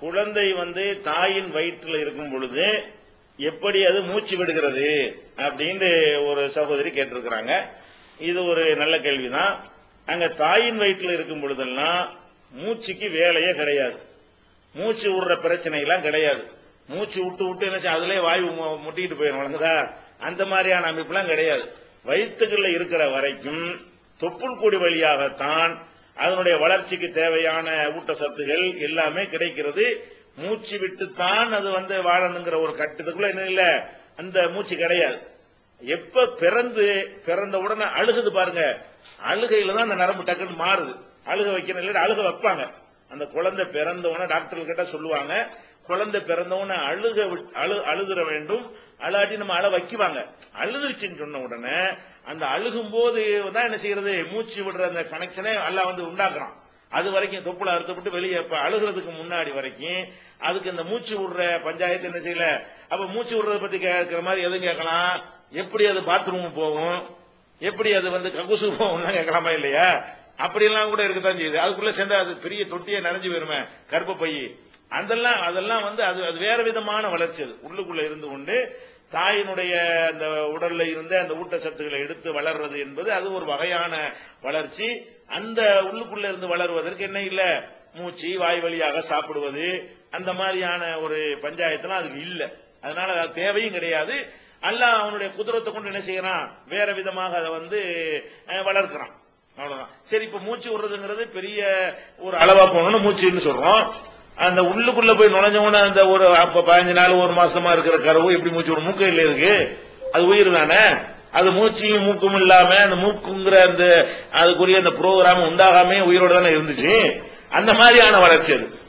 குழந்தை வந்து தாயின் வயிற்றில் இருக்கும் பொழுது எப்படி அது மூச்சு விடுகிறது அப்படின்னு ஒரு சகோதரி கேட்டிருக்கிறாங்க. இது ஒரு நல்ல கேள்விதான். அங்க தாயின் வயிற்றில் இருக்கும் பொழுதெல்லாம் மூச்சுக்கு வேலையே கிடையாது. மூச்சு விடுற பிரச்சனை எல்லாம் கிடையாது. மூச்சு விட்டு விட்டு என்ன செய்யும், அதுலயே வாயு மு- முட்டிக்கிட்டு போயிடும் வழங்குதா அந்த மாதிரியான அமைப்புலாம் கிடையாது. வயிற்றுக்குள்ள இருக்கிற வரைக்கும் தொப்புள் கொடி வழியாகத்தான் அதனுடைய வளர்ச்சிக்கு தேவையான ஊட்டச்சத்துகள் எல்லாமே கிடைக்கிறது. மூச்சு விட்டுத்தான் அது வந்து வாழணுங்கிற ஒரு கட்டத்துக்குள்ள என்ன இல்ல அந்த மூச்சு கிடையாது. எப்ப பிறந்து பிறந்த உடனே அழுகுது பாருங்க. அழுகையில தான் அந்த நரம்பு டக்குன்னு மாறுது. அழுக வைக்கணும் இல்லை அழுக வைப்பாங்க. அந்த குழந்தை பிறந்தவன டாக்டர் கிட்ட சொல்லுவாங்க. குழந்தை பிறந்தவன அழுக விட்- அழு அழுதுற வேண்டும். அழாட்டி நம்ம அழ வைக்குவாங்க. அழுதுருச்சுன்னு சொன்ன உடனே அந்த அழுகும் போது தான் என்ன செய்யறது? மூச்சு விடுற அந்த கனெக்ஷனே எல்லாம் வந்து உண்டாக்குறான். அது வரைக்கும் தொப்புல அறுத்தப்பட்டு வெளியே அழுகிறதுக்கு முன்னாடி வரைக்கும் அதுக்கு இந்த மூச்சு விடுற பஞ்சாயத்து என்ன செய்யல? அப்ப மூச்சு விடுறத பத்தி கேட்கிற மாதிரி எதுவும் கேட்கலாம்? எப்படி அது பாத்ரூம் போகும்? எப்படி அது வந்து ககுசு போகும்லாம் கேட்கலாமா இல்லையா? அப்படியெல்லாம் கூட இருக்கத்தான் செய்யுது. அதுக்குள்ள சேர்ந்தா அது பெரிய தொட்டியை நிறைஞ்சு போயிருமே பையி அதெல்லாம் அதெல்லாம் வந்து அது அது வேற விதமான வளர்ச்சி அது. உள்ளுக்குள்ள இருந்து கொண்டு தாயினுடைய அந்த உடல்ல இருந்து அந்த ஊட்டச்சத்துக்களை எடுத்து வளர்றது என்பது அது ஒரு வகையான வளர்ச்சி. அந்த உள்ளுக்குள்ள இருந்து வளருவதற்கு என்ன இல்ல? மூச்சு வாய் வழியாக சாப்பிடுவது அந்த மாதிரியான ஒரு பஞ்சாயத்துலாம் அதுக்கு இல்லை. அதனால அது தேவையும் கிடையாது. அல்ல அவனுடைய குதிரத்தை கொண்டு என்ன செய்யறான் வேற விதமாக அதை வந்து வளர்க்கிறான். அவ்வளவுதான். சரி இப்ப மூச்சு விடுறதுங்கிறது பெரிய ஒரு அளவா போகணும்னு மூச்சுன்னு சொல்றோம். அந்த உள்ளுக்குள்ள போய் நுழைஞ்சவன அந்த ஒரு அப்ப பதினஞ்சு நாள் ஒரு மாசமா இருக்கிற கருவு எப்படி மூச்சு விடும்? மூக்கு இல்லை இருக்கு அது உயிர் தானே? அது மூச்சியும் மூக்கும் இல்லாம அந்த மூக்குங்கிற அந்த அதுக்குரிய அந்த புரோகிராம் உண்டாகாமே உயிரோட தானே இருந்துச்சு. அந்த மாதிரியான வளர்ச்சி அது.